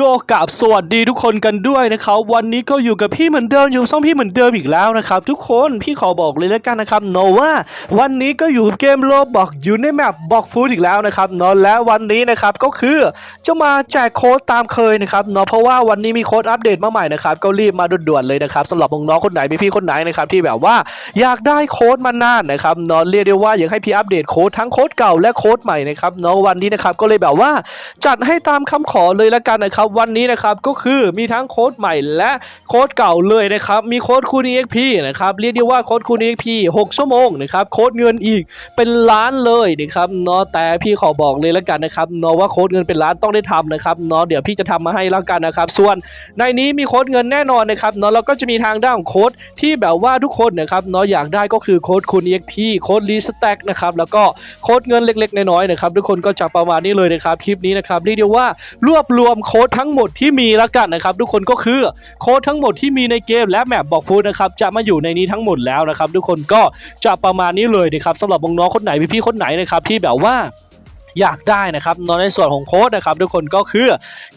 ก็กราบสวัสดีทุกคนกันด้วยนะครับวันนี้ก็อยู่กับพี่เหมือนเดิมอยู่ช่องพี่เหมือนเดิมอีกแล้วนะครับทุกคนพี่ขอบอกเลยแล้วกันนะครับโนว่าวันนี้ก็อยู่เกมโลบอกอยู่ในแมปบอกฟูดอีกแล้วนะครับเนอะและวันนี้นะครับก็คือจะมาแจกโค้ดตามเคยนะครับเนาะเพราะว่าวันนี้มีโค้ดอัปเดตมาใหม่นะครับก็รีบมาด่วนๆเลยนะครับสำหรับน้องๆคนไหนพี่ๆคนไหนนะครับที่แบบว่าอยากได้โค้ดมานานนะครับเนาะเรียกได้ว่าอยากให้พี่อัปเดตโค้ดทั้งโค้ดเก่าและโค้ดใหม่นะครับเนาะวันนี้นะครับก็เลยแบบว่าจัดให้ตามคำขอเลยละกันนะครับวันนี้นะครับก็คือมีทั้งโค้ดใหม่และโค้ดเก่าเลยนะครับมีโค้ดคูณ EXP นะครับเรียกได้ว่าโค้ดคูณ EXP 6 ชั่วโมงนะครับโค้ดเงินอีกเป็นล้านเลยนะครับเนาะแต่พี่ขอบอกเลยละกันนะครับเนาะว่าโค้ดเงินเป็นล้านต้องได้ทำนะครับเนาะเดี๋ยวพี่จะทำมาให้แล้วกันนะครับส่วนในนี้มีโค้ดเงินแน่นอนนะครับเนาะแล้วก็จะมีทางด้านของโค้ดที่แบบว่าทุกคนนะครับเนาะอยากได้ก็คือโค้ดคูณ EXP โค้ดรีสแต็กนะครับแล้วก็โค้ดเงินเล็กๆน้อยๆนะครับทุกคนก็จะประมาณนี้เลยนะครับคลิปนี้นะครับเรียกได้ว่ารวบรวมโค้ดทั้งหมดที่มีแล้วกันนะครับทุกคนก็คือโค้ดทั้งหมดที่มีในเกมและแมปบอกฟูดนะครับจะมาอยู่ในนี้ทั้งหมดแล้วนะครับทุกคนก็จะประมาณนี้เลยนะครับสำหรับน้องๆคนไหนพี่ๆคนไหนนะครับที่แบบว่า อยากได้นะครับเนอะในส่วนของโค้ดนะครับทุกคนก็คือ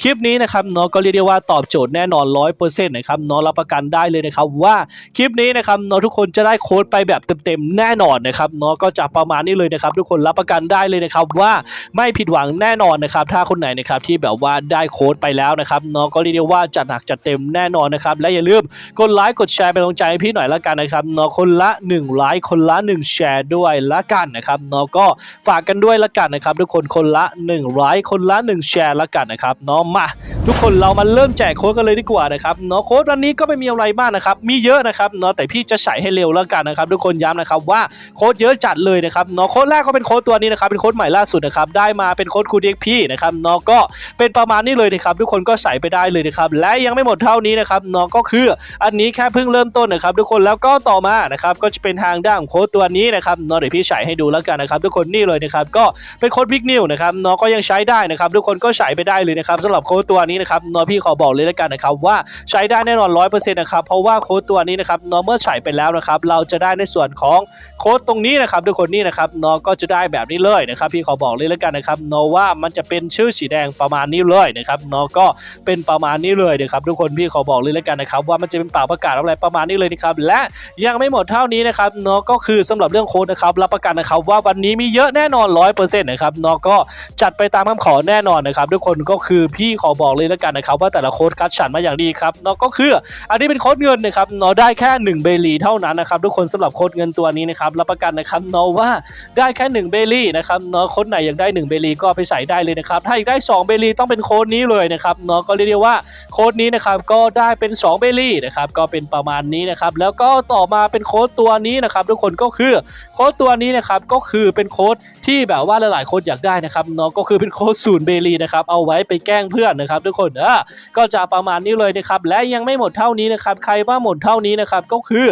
คลิปนี้นะครับเนาะก็เรียกได้ว่าตอบโจทย์แน่นอน 100%นะครับเนาะรับประกันได้เลยนะครับว่าคลิปนี้นะครับเนาะทุกคนจะได้โค้ดไปแบบเต็มๆแน่นอนนะครับเนาะก็จะประมาณนี้เลยนะครับทุกคนรับประกันได้เลยนะครับว่าไม่ผิดหวังแน่นอนนะครับถ้าคนไหนนะครับที่แบบว่าได้โค้ดไปแล้วนะครับเนาะก็เรียกได้ว่าจัดหนักจัดเต็มแน่นอนนะครับและอย่าลืมกดไลค์กดแชร์เป็นกำลังใจให้พี่หน่อยละกันนะครับเนาะคนละ1ไลค์คนละ 1 แชร์ด้วยละกันนะครับเนาะก็ฝากกันด้วยละกันนะครับทุกคนคนละ1ไลค์คนละ 1 แชร์ละกันนะครับเนาะมาทุกคนเรามาเริ่มแจกโค้ดกันเลยดีกว่านะครับเนาะโค้ดวันนี้ก็ไม่มีอะไรมากนะครับมีเยอะนะครับเนาะแต่พี่จะใส่ให้เร็วละกันนะครับทุกคนย้ำนะครับว่าโค้ดเยอะจัดเลยนะครับเนาะโค้ดแรกก็เป็นโค้ดตัวนี้นะครับเป็นโค้ดใหม่ล่าสุดนะครับได้มาเป็นโค้ดคูเด็กพี่นะครับเนาะก็เป็นประมาณนี้เลยนะครับทุกคนก็ใส่ไปได้เลยนะครับและยังไม่หมดเท่านี้นะครับเนาะก็คืออันนี้แค่เพิ่งเริ่มต้นนะครับทุกคนแล้วก็ต่อมานะครับก็จะเป็นทางด้านโค้ดตัวนี้นะครับเนาะเดี๋ยวพี่ใส่ให้ดูแล้วกันนะครับทุกคนนี่เลยนะครับก็เป็นโค้ดบิ๊กนิวนะครับเนาะก็ยังใช้ได้นะครับทุกคนก็ใส่ไปได้เลยนะครับสำหรับโค้ดตัวนี้นะครับเนาะพี่ขอบอกเลยแล้วกันนะครับว่าใช้ได้แน่นอนร้อยเปอร์เซ็นต์นะครับเพราะว่าโค้ดตัวนี้นะครับเนาะเมื่อใส่ไปแล้วนะครับเราจะได้ในส่วนของโค้ดตรงนี้นะครับทุกคนนี่นะครับเนาะก็จะได้แบบนี้เลยนะครับพี่ขอบอกเลยแล้วกันนะครับเนาะว่ามันจะเป็นชื่อสีแดงประมาณนี้เลยนะครับเนาะก็เป็นประมาณนี้เลยนะครับทุกคนพี่ขอบอกเลยแล้วกันนะครับว่ามันจะเป็นเป่าประกาศอะไรประมาณนี้เลยนะครับและยังไม่หมดเท่านี้นะครับเนาะก็คือสำหรับเรื่องโค้ดนะครับรับประกันนะครับว่าวันนี้มีเยอะแน่นอนร้อยเปอร์เซ็นต์นะครับเนาะก็จัดไปตามคำขอแน่นอนนะครับทุกคนก็คือพี่ขอบอกเลยแล้วกันนะครับว่าแต่ละโค้ดคัดสรรมาอย่างดีครับเนาะก็คือ อันนี้เป็นโค้ดเงินนะครับเนาะได้แค่ 1 เบลีเท่านั้นนะครับทุกคนสำหรับโค้ดเงินตัวนี้นะครับรับประกันนะครับเนาะว่าได้แค่ 1 เบลีนะครับเนาะโค้ดไหนอยากได้ 1 เบลีก็ไปใส่ได้เลยนะครับถ้าอยากได้ 2 เบลีต้องเป็นโค้ดนี้เลยนะครับเนาะก็เรียกได้ว่าโค้ดนี้นะครับก็ได้เป็น 2 เบลีนะครับก็เป็นประมาณนี้นะครับแล้วก็ต่อมาเป็นโค้ดตัวนี้นะครับทุกคนก็คือโค้ดตัวนี้นะครับก็คือเป็นโค้ดที่แบบว่าหลายๆคนอยากได้นะครับเนาะก็คือเป็นโค้ดศูนย์เบลีนะครับเอาไว้ไปแกล้งเพื่อนนะครับ ทุกคนเออก็จะประมาณนี้เลยนะครับและยังไม่หมดเท่านี้นะครับใครว่าหมดเท่านี้นะครับก็คือ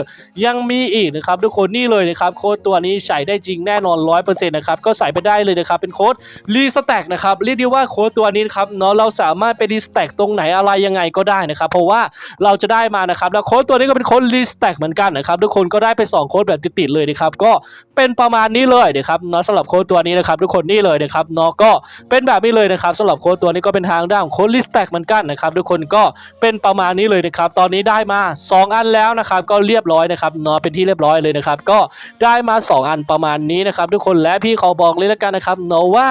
ยังมีอีกนะครับทุกคนนี่เลยนะครับโค้ดตัวนี้ใส่ได้จริงแน่นอน100%นะครับก็ใส่ไปได้เลยนะครับเป็นโค้ดรีสแต็กนะครับเรียกได้ว่าโค้ดตัวนี้นะครับเนาะเราสามารถไปรีสแต็กตรงไหนอะไรยังไงก็ได้นะครับเพราะว่าเราจะได้มานะครับแล้วโค้ดตัวนี้ก็เป็นโค้ดรีสแต็กเหมือนกันนะครับทุกคนก็ได้ไปสองโค้ดแบบติดๆเลยนะครับก็เป็นประมาณนี้เลยนะครับเนาะสำหรับโค้ดตัวนี้นะครับทุกคนนี่เลยลยนะครับเนาะก็เป็นแบบนี้เลยนะครับสำหรับโค้ดตัวนี้ก็เป็นทางด้านของโค้ดลิสแต็กเหมือนกันนะครับทุกคนก็เป็นประมาณนี้เลยนะครับตอนนี้ได้มา 2 อันแล้วนะครับก็เรียบร้อยนะครับเนาะเป็นที่เรียบร้อยเลยนะครับก็ได้มา 2 อันประมาณนี้นะครับทุกคนและพี่ขอบอกเลยแล้วกันนะครับเนาะว่า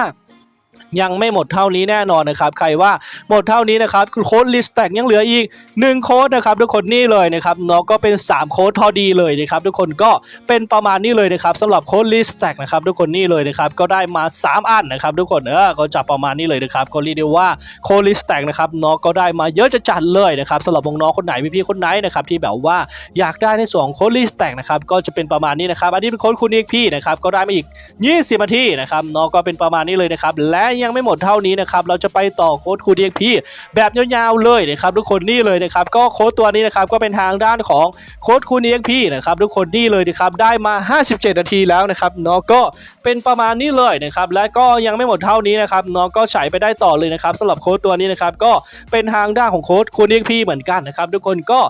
ยังไม่หมดเท่านี้แน่นอนนะครับ ใครว่าหมดเท่านี้นะครับโค้ดลิสต์แตกยังเหลืออีก 1 โค้ดนะครับทุกคนนี่เลยนะครับเนาะก็เป็น 3 โค้ดพอดีเลยนะครับทุกคนก็เป็นประมาณนี้เลยนะครับสำหรับโค้ดลิสต์แตกนะครับทุกคนนี่เลยนะครับก็ได้มา 3 อันนะครับทุกคนเออก็จะประมาณนี้เลยนะครับก็เรียกได้ว่าโค้ดลิสต์แตกนะครับเนาะก็ได้มาเยอะจะจัดเลยนะครับสำหรับน้องๆคนไหนพี่ๆคนไหนนะครับที่แบบว่าอยากได้ในส่วนของโค้ดลิสต์แตกนะครับก็จะเป็นประมาณนี้นะครับอันนี้เป็นโค้ดคุณเอกพี่นะครับก็ได้มาอีก 20นาทีนะครับเนาะก็เป็นประมาณนี้เลยนะครับและยังไม่หมดเท่านี้นะครับเราจะไปต่อโค้ดคูเดียพีแบบยาวๆเลยนะครับทุกคนนี่เลยนะครับก็โค้ดตัวนี้นะครับก็เป็นทางด้านของโค้ดคูเดียพีนะครับทุกคนนี่เลยนะครับได้มา 57 นาทีแล้วนะครับเนาะก็เป็นประมาณนี้เลยนะครับและก็ยังไม่หมดเท่านี้นะครับเนาะก็ใช้ไปได้ต่อเลยนะครับสำหรับโค้ดตัวนี้นะครับก็เป็นทางด้านของโค้ดคูเดียพีเหมือนกันนะครับทุกคนก็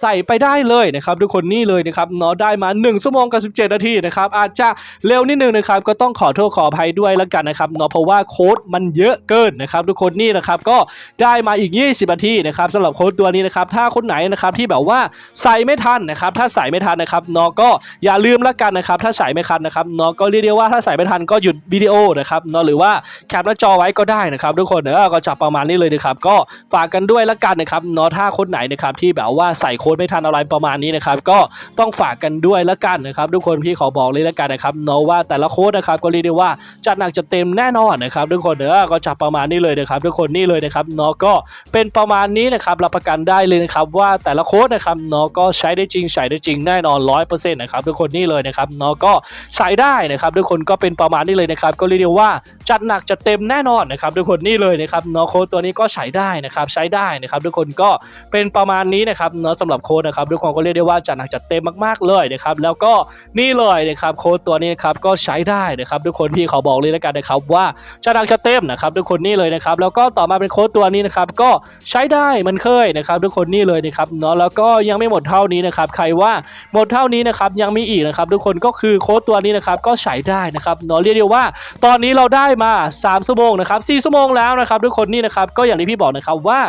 ใส่ไปได้เลยนะครับทุกคนนี่เลยนะครับเนาะได้มา 1 ชั่วโมงกับ 17 นาทีนะครับอาจจะเร็วนิดนึงนะครับก็ต้องขอโทษขออภัยด้วยแล้วกันนะครับเนาะเพราะว่าโค้ดมันเยอะเกินนะครับทุกคนนี่นะครับก็ได้มาอีก 20 นาทีนะครับสำหรับโค้ดตัวนี้นะครับถ้าคนไหนนะครับที่แบบว่าใส่ไม่ทันนะครับถ้าใส่ไม่ทันนะครับเนาะก็อย่าลืมแล้วกันนะครับถ้าใส่ไม่ทันนะครับเนาะก็เรียกได้ว่าถ้าใส่ไม่ทันก็หยุดวิดีโอนะครับเนาะหรือว่าแคปหน้าจอไว้ก็ได้นะครับทุกคนเออก็จับประมาณนี้เลยนะครับก็ฝากกันด้วยแล้วกันนะครับเนาะถ้าคนไหนนะครับที่แบบว่าใส่โค้ดไม่ทันอะไรประมาณนี้นะครับ ก็ต้องฝากกันด้วยล้วกันนะครับ ทุกคนพี่ขอบอกเลยล้วกันนะครับเนาะว่าแต่ละโค้ดนะครับก็เรียกได้ว่าจัดหนักจัดเต็มแน่นอนนะครับ ทุกคนเออก็จับประมาณนี้เลยนะครับ ทุกคนนี่เลยนะครับเนาะก็เป็นประมาณนี้นะครับรับประกันได้เลยนะครับว่าแต่ละโค้ดนะครับเนาะก็ใช้ได้จริงใช้ได้จริงแน่นอนร้อยเปอร์เซ็นต์นะครับทุกคนนี่เลยนะครับเนาะก็ใช้ได้นะครับ ทุกคนก็เป็นประมาณนี้เลยนะครับก็เรียกได้ว่าจัดหนักจัดเต็มแน่นอนนะครับ ทุกคนนี่เลยนะครับเนาะโค้ดตัวนี้ก็ใช้ได้นะครับใช้ได้นะครับ ทุกคนก็เป็นประมาณนี้นะครับเนาะสำหรับโค้ดนะครับทุกคนก็เรียกได้ว่าจัดหนักจัดเต็มมากๆเลยนะครับแล้วก็นี่เลยนะครับโค้ดตัวนี้นะครับก็ใช้ได้นะครับทุกคนพี่ขอบอกเลยแล้วกันนะครับว่าจัดหนักจัดเต็มนะครับทุกคนนี่เลยนะครับแล้วก็ต่อมาเป็นโค้ดตัวนี้นะครับก็ใช้ได้มันเคยนะครับทุกคนนี่เลยนะครับเนาะแล้วก็ยังไม่หมดเท่านี้นะครับใครว่าหมดเท่านี้นะครับยังมีอีกนะครับทุกคนก็คือโค้ดตัวนี้นะครับก็ใช้ได้นะครับเนาะเรียกได้ว่า ตอนนี้เราได้มา3ชั่วโมงนะครับ4ชั่วโมงแล้วนะครับทุกคนนี่นะครับก็อย่างที่พี่บอกนะครับว่า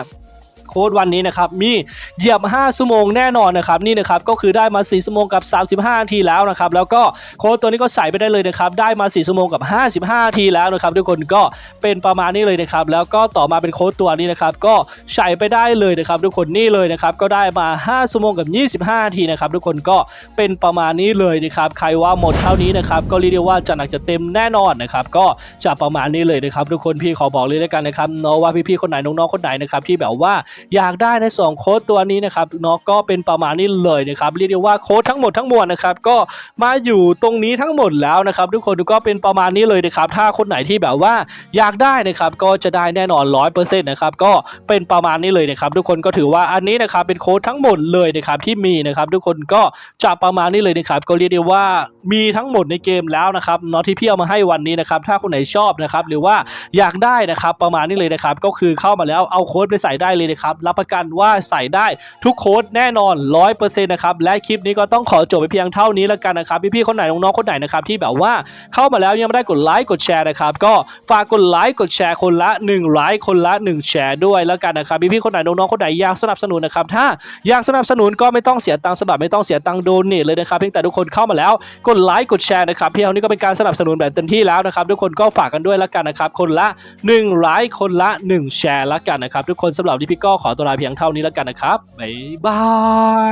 โค้ดวันนี้นะครับมีเหยียบ 5 ชั่วโมงแน่นอนนะครับนี่นะครับก็คือได้มา 4 ชั่วโมงกับ 35นาทีแล้วนะครับแล้วก็โค้ดตัวนี้ก็ใส่ไปได้เลยนะครับได้มา 4 ชั่วโมงกับ 55นาทีแล้วนะครับทุกคนก็เป็นประมาณนี้เลยนะครับแล้วก็ต่อมาเป็นโค้ดตัวนี้นะครับก็ใส่ไปได้เลยนะครับทุกคนนี่เลยนะครับก็ได้มา 5 ชั่วโมงกับ 25นาทีนะครับทุกคนก็เป็นประมาณนี้เลยนะครับใครว่าหมดเท่านี้นะครับก็เรียกได้ว่าจะหนักจะเต็มแน่นอนนะครับก็จะประมาณนี้เลยนะครับทุกคนพี่ขอบอกเลยแล้วกันนะครับเนาะว่าพี่ๆคนไหนน้องๆคนไหนนะครับที่แบบว่าอยากได้ในสองโค้ดตัวนี้นะครับเนาะก็เป็นประมาณนี้เลยนะครับเรียกได้ว่าโค้ดทั้งหมดทั้งมวลนะครับก็มาอยู่ตรงนี้ทั้งหมดแล้วนะครับ ทุกคนก็เป็นประมาณนี้เลยนะครับ ถ้าคนไหนที่แบบว่าอยากได้นะครับก็จะได้แน่นอนร้อยเปอร์เซ็นต์นะครับก็เป็นประมาณนี้เลยนะครับ ทุกคนก็ถือว่าอันนี้นะครับเป็นโค้ดทั้งหมดเลยนะครับที่มีนะครับ ทุกคนก็จะประมาณนี้เลยนะครับ ก็เรียกได้ว่ามีทั้งหมดในเกมแล้วนะครับเนาะที่พี่เอามาให้วันนี้นะครับ ถ้าคนไหนชอบนะครับ หรือว่าอยากได้นะครับประมาณนี้เลยนะครับ ก็คือเข้ามาแล้วเอาโค้ดไปใส่ได้เลยนะครับรับประกันว่าใส่ได้ทุกโค้ดแน่นอน 100%นะครับและคลิปนี้ก็ต้องขอจบไปเพียงเท่านี้แล้วกันนะครับพี่ๆคนไหนน้องๆคนไหนนะครับที่แบบว่าเข้ามาแล้วยังไม่ได้กดไลค์กดแชร์นะครับก็ฝากกดไลค์กดแชร์คนละ1ไลค์คนละ 1 แชร์ด้วยแล้วกันนะครับพี่ๆคนไหนน้องๆคนไหนอยากสนับสนุนนะครับถ้าอยากสนับสนุนก็ไม่ต้องเสียตังค์สมัครไม่ต้องเสียตังค์โดเนทเลยนะครับเพียงแต่ทุกคนเข้ามาแล้วกดไลค์กดแชร์นะครับเพียงเท่านี้ก็เป็นการสนับสนุนแบบเต็มที่แล้วนะครับทุกคนก็ฝากกันด้วยแล้วกันนะครับคนละ1ไลค์คนละ 1 แชร์แล้วกันนะครับทุกคนสำหรับที่พี่ก็ขอตัวลาเพียงเท่านี้แล้วกันนะครับ บ๊ายบา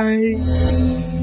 ย